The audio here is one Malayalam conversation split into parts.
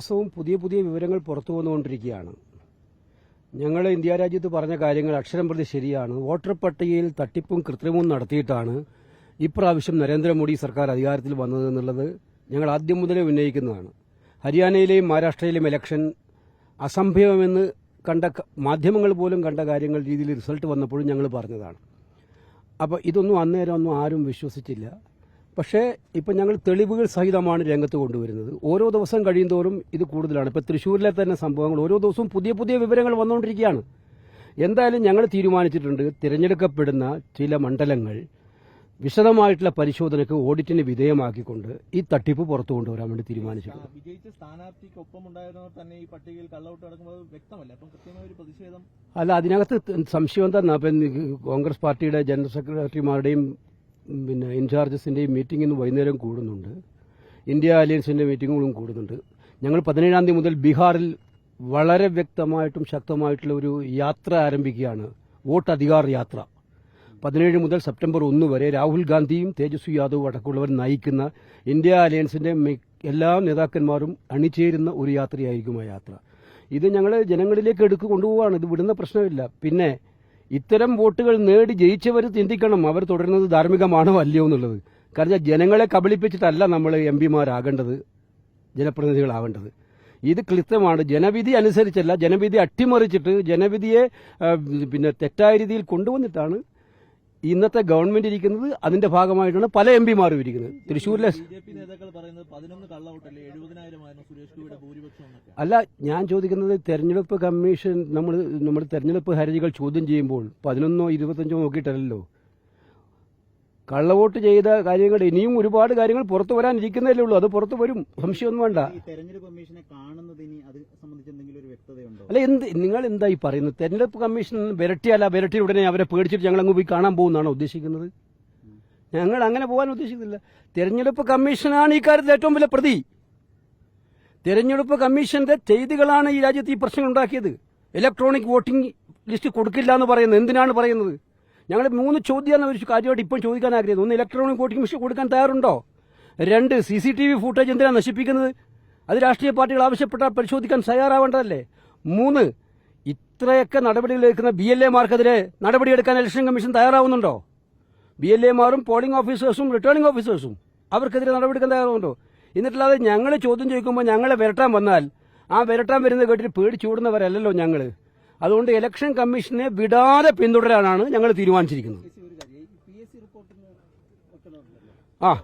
ദിവസവും പുതിയ പുതിയ വിവരങ്ങൾ പുറത്തു വന്നുകൊണ്ടിരിക്കുകയാണ്. ഞങ്ങൾ ഇന്ത്യ രാജ്യത്ത് പറഞ്ഞ കാര്യങ്ങൾ അക്ഷരം പ്രതി ശരിയാണ്. വോട്ടർ പട്ടികയിൽ തട്ടിപ്പും കൃത്രിമവും നടത്തിയിട്ടാണ് ഇപ്രാവശ്യം നരേന്ദ്രമോദി സർക്കാർ അധികാരത്തിൽ വന്നതെന്നുള്ളത് ഞങ്ങൾ ആദ്യം മുതലേ ഉന്നയിക്കുന്നതാണ്. ഹരിയാനയിലെയും മഹാരാഷ്ട്രയിലെയും ഇലക്ഷൻ അസംഭവമെന്ന് കണ്ട മാധ്യമങ്ങൾ പോലും കണ്ട കാര്യങ്ങൾ രീതിയിൽ റിസൾട്ട് വന്നപ്പോഴും ഞങ്ങൾ പറഞ്ഞതാണ്. അപ്പോൾ ഇതൊന്നും അന്നേരം ഒന്നും ആരും വിശ്വസിച്ചില്ല. പക്ഷേ ഇപ്പം ഞങ്ങൾ തെളിവുകൾ സഹിതമാണ് രംഗത്ത് കൊണ്ടുവരുന്നത്. ഓരോ ദിവസം കഴിയുന്തോറും ഇത് കൂടുതലാണ്. ഇപ്പം തൃശ്ശൂരിലെ തന്നെ സംഭവങ്ങൾ ഓരോ ദിവസവും പുതിയ പുതിയ വിവരങ്ങൾ വന്നുകൊണ്ടിരിക്കുകയാണ്. എന്തായാലും ഞങ്ങൾ തീരുമാനിച്ചിട്ടുണ്ട് തിരഞ്ഞെടുക്കപ്പെടുന്ന ചില മണ്ഡലങ്ങൾ വിശദമായിട്ടുള്ള പരിശോധനയ്ക്ക് ഓഡിറ്റിന് വിധേയമാക്കിക്കൊണ്ട് ഈ തട്ടിപ്പ് പുറത്തു കൊണ്ടുവരാൻ വേണ്ടി തീരുമാനിച്ചിട്ടുണ്ട്. വിജയിച്ച സ്ഥാനാർത്ഥിക്കൊപ്പം ഉണ്ടായിരുന്നവർ തന്നെ ഈ പട്ടികയിൽ കള്ളവോട്ട് നടക്കുമ്പോൾ വ്യക്തമല്ല. അപ്പം കൃത്യമായ ഒരു പ്രതിഷേധം അല്ല അതിനകത്ത് സംശയം എന്താ? കോൺഗ്രസ് പാർട്ടിയുടെ ജനറൽ സെക്രട്ടറിമാരുടെയും പിന്നെ ഇൻചാർജസിന്റെയും മീറ്റിംഗ് ഇന്ന് വൈകുന്നേരം കൂടുന്നുണ്ട്. ഇന്ത്യ അലയൻസിന്റെ മീറ്റിങ്ങുകളും കൂടുന്നുണ്ട്. ഞങ്ങൾ പതിനേഴാം തീയതി മുതൽ ബീഹാറിൽ വളരെ വ്യക്തമായിട്ടും ശക്തമായിട്ടുള്ള ഒരു യാത്ര ആരംഭിക്കുകയാണ്. വോട്ട് അധികാർ യാത്ര. പതിനേഴ് മുതൽ സെപ്റ്റംബർ ഒന്ന് വരെ രാഹുൽ ഗാന്ധിയും തേജസ്വി യാദവും അടക്കമുള്ളവർ നയിക്കുന്ന ഇന്ത്യ അലയൻസിന്റെ എല്ലാ നേതാക്കന്മാരും അണിചേരുന്ന ഒരു യാത്രയായിരിക്കും ആ യാത്ര. ഇത് ഞങ്ങൾ ജനങ്ങളിലേക്ക് എടുക്ക് കൊണ്ടുപോവാണ്. ഇത് വിടുന്ന പ്രശ്നമില്ല. പിന്നെ ഇത്തരം വോട്ടുകൾ നേടി ജയിച്ചവർ ചിന്തിക്കണം. അവർ തുടരുന്നത് ധാർമ്മികമാണോ അല്ലയോ എന്നുള്ളത്. കാരണം ജനങ്ങളെ കബളിപ്പിച്ചിട്ടല്ല നമ്മൾ എം പിമാരാകേണ്ടത് ജനപ്രതിനിധികളാവേണ്ടത്. ഇത് കൃത്യമാണ്. ജനവിധി അനുസരിച്ചല്ല ജനവിധി അട്ടിമറിച്ചിട്ട് ജനവിധിയെ പിന്നെ തെറ്റായ രീതിയിൽ കൊണ്ടുവന്നിട്ടാണ് ഇന്നത്തെ ഗവൺമെന്റ് ഇരിക്കുന്നത് അതിന്റെ ഭാഗമായിട്ടാണ് പല എം പിമാരും ഇരിക്കുന്നത്. തൃശ്ശൂരിലെ അല്ല ഞാൻ ചോദിക്കുന്നത് തെരഞ്ഞെടുപ്പ് കമ്മീഷൻ നമ്മൾ നമ്മൾ തെരഞ്ഞെടുപ്പ് ഹർജികൾ ചോദ്യം ചെയ്യുമ്പോൾ പതിനൊന്നോ ഇരുപത്തഞ്ചോ നോക്കിയിട്ടല്ലോ കള്ളവോട്ട് ചെയ്ത കാര്യങ്ങൾ ഇനിയും ഒരുപാട് കാര്യങ്ങൾ പുറത്തു വരാനിരിക്കുന്നതല്ലേ ഉള്ളൂ. അത് പുറത്തു വരും. സംശയമൊന്നും വേണ്ട. തെരഞ്ഞെടുപ്പ് കമ്മീഷനെ ഇനി അത് സംബന്ധിച്ച് എന്തെങ്കിലും ഒരു വ്യക്തതയുണ്ടോ? അല്ല എന്ത് നിങ്ങൾ ഈ പറയുന്നത്? തെരഞ്ഞെടുപ്പ് കമ്മീഷൻ വിരട്ടിയല്ല വിരട്ടി ഉടനെ അവരെ പേടിച്ചിട്ട് ഞങ്ങൾ അങ്ങ് പോയി കാണാൻ പോകുന്നതാണോ ഉദ്ദേശിക്കുന്നത്? ഞങ്ങൾ അങ്ങനെ പോകാൻ ഉദ്ദേശിക്കുന്നില്ല. തെരഞ്ഞെടുപ്പ് കമ്മീഷനാണ് ഈ കാര്യത്തിൽ ഏറ്റവും വലിയ പ്രതി. തെരഞ്ഞെടുപ്പ് കമ്മീഷന്റെ ചെയ്തികളാണ് ഈ രാജ്യത്ത് ഈ പ്രശ്നം ഉണ്ടാക്കിയത്. ഇലക്ട്രോണിക് വോട്ടിംഗ് ലിസ്റ്റ് കൊടുക്കില്ല എന്ന് പറയുന്നത്. എന്തിനാണ് പറയുന്നത്? ഞങ്ങൾ മൂന്ന് ചോദ്യമാണ് ഒരു കാര്യമായിട്ട് ഇപ്പം ചോദിക്കാൻ ആഗ്രഹിക്കുന്നത് ഒന്ന് ഇലക്ട്രോണിക് വോട്ടിംഗ് മെഷീൻ കൊടുക്കാൻ തയ്യാറുണ്ടോ? രണ്ട് C C T V footage എന്തിനാണ് നശിപ്പിക്കുന്നത്? അത് രാഷ്ട്രീയ പാർട്ടികൾ ആവശ്യപ്പെട്ടാൽ പരിശോധിക്കാൻ തയ്യാറാവേണ്ടതല്ലേ? മൂന്ന് ഇത്രയൊക്കെ നടപടികളെടുക്കുന്ന ബി എൽ എമാർക്കെതിരെ നടപടിയെടുക്കാൻ ഇലക്ഷൻ കമ്മീഷൻ തയ്യാറാവുന്നുണ്ടോ? ബി എൽ എമാരും പോളിംഗ് ഓഫീസേഴ്സും റിട്ടേണിംഗ് ഓഫീസേഴ്സും അവർക്കെതിരെ നടപടിയെടുക്കാൻ തയ്യാറാവുന്നുണ്ടോ? എന്നിട്ടല്ലാതെ ഞങ്ങൾ ചോദ്യം ചോദിക്കുമ്പോൾ ഞങ്ങളെ വിരട്ടാൻ വന്നാൽ ആ വിരട്ടാൻ വരുന്നത് കേട്ടിട്ട് പേടിച്ചോടുന്നവരല്ലല്ലോ ഞങ്ങൾ അതുകൊണ്ട് ഇലക്ഷൻ കമ്മീഷനെ വിടാതെ പിന്തുടരാനാണ് ഞങ്ങൾ തീരുമാനിച്ചിരിക്കുന്നത്. ആ.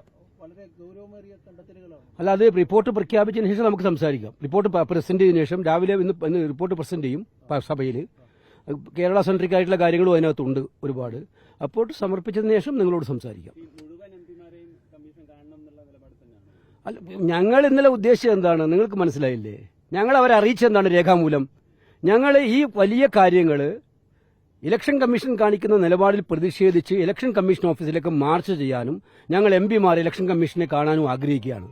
അല്ല അത് റിപ്പോർട്ട് പ്രഖ്യാപിച്ചതിന് ശേഷം നമുക്ക് സംസാരിക്കാം. റിപ്പോർട്ട് പ്രസന്റ് ചെയ്തതിനു ശേഷം രാവിലെ ഇന്ന് റിപ്പോർട്ട് പ്രസന്റ് ചെയ്യും സഭയിൽ കേരള സെൻട്രിക് ആയിട്ടുള്ള കാര്യങ്ങളും അതിനകത്തുണ്ട് ഒരുപാട്. അപ്പോൾ സമർപ്പിച്ചതിന് ശേഷം നിങ്ങളോട് സംസാരിക്കാം. അല്ല ഞങ്ങൾ ഇന്നലെ ഉദ്ദേശിച്ചത് എന്താണ്? നിങ്ങൾക്ക് മനസ്സിലായില്ലേ? ഞങ്ങൾ അവരെ അറിയിച്ചെന്താണ് രേഖാമൂലം? ഞങ്ങൾ ഈ വലിയ കാര്യങ്ങൾ ഇലക്ഷൻ കമ്മീഷൻ കാണിക്കുന്ന നിലപാടിൽ പ്രതിഷേധിച്ച് ഇലക്ഷൻ കമ്മീഷൻ ഓഫീസിലേക്ക് മാർച്ച് ചെയ്യാനും ഞങ്ങൾ എം പിമാർ ഇലക്ഷൻ കമ്മീഷനെ കാണാനും ആഗ്രഹിക്കുകയാണ്.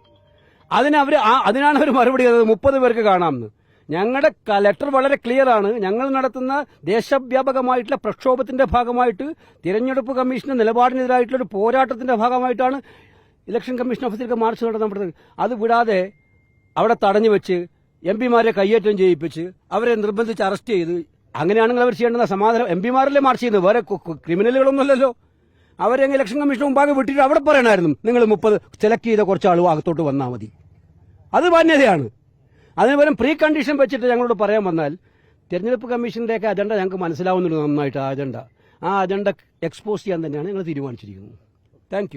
അതിന് അവർ അതിനാണ് അവർ മറുപടി തന്നത്. മുപ്പത് പേർക്ക് കാണാമെന്ന്. ഞങ്ങളുടെ ലെറ്റർ വളരെ ക്ലിയർ ആണ്. ഞങ്ങൾ നടത്തുന്ന ദേശവ്യാപകമായിട്ടുള്ള പ്രക്ഷോഭത്തിന്റെ ഭാഗമായിട്ട് തിരഞ്ഞെടുപ്പ് കമ്മീഷന്റെ നിലപാടിനെതിരായിട്ടുള്ള ഒരു പോരാട്ടത്തിന്റെ ഭാഗമായിട്ടാണ് ഇലക്ഷൻ കമ്മീഷൻ ഓഫീസിലേക്ക് മാർച്ച് നടത്തപ്പെട്ടത് അത് വിടാതെ അവിടെ തടഞ്ഞു വെച്ച് എം പിമാരെ കയ്യേറ്റം ചെയ്യിപ്പിച്ച് അവരെ നിർബന്ധിച്ച് അറസ്റ്റ് ചെയ്ത് അങ്ങനെയാണെങ്കിൽ അവർ ചെയ്യേണ്ടുന്ന സമാധാനം എം പിമാരല്ലേ മാർച്ച് ചെയ്യുന്നത്. വേറെ ക്രിമിനലുകളൊന്നുമല്ലല്ലോ. അവരെ അങ്ങ് ഇലക്ഷൻ കമ്മീഷൻ മുമ്പാകെ വിട്ടിട്ട് അവിടെ പറയണമായിരുന്നു നിങ്ങൾ മുപ്പത് സെലക്ട് ചെയ്ത കുറച്ച് ആളും അകത്തോട്ട് വന്നാൽ മതി. അത് മാന്യതയാണ്. അതിന് പ്രീ കണ്ടീഷൻ വെച്ചിട്ട് ഞങ്ങളോട് പറയാൻ വന്നാൽ തെരഞ്ഞെടുപ്പ് കമ്മീഷന്റെയൊക്കെ അജണ്ട ഞങ്ങൾക്ക് മനസ്സിലാവുന്നുണ്ട് നന്നായിട്ട് ആ അജണ്ട. ആ അജണ്ട എക്സ്പോസ് ചെയ്യാൻ തന്നെയാണ് ഞങ്ങൾ തീരുമാനിച്ചിരിക്കുന്നത്. താങ്ക്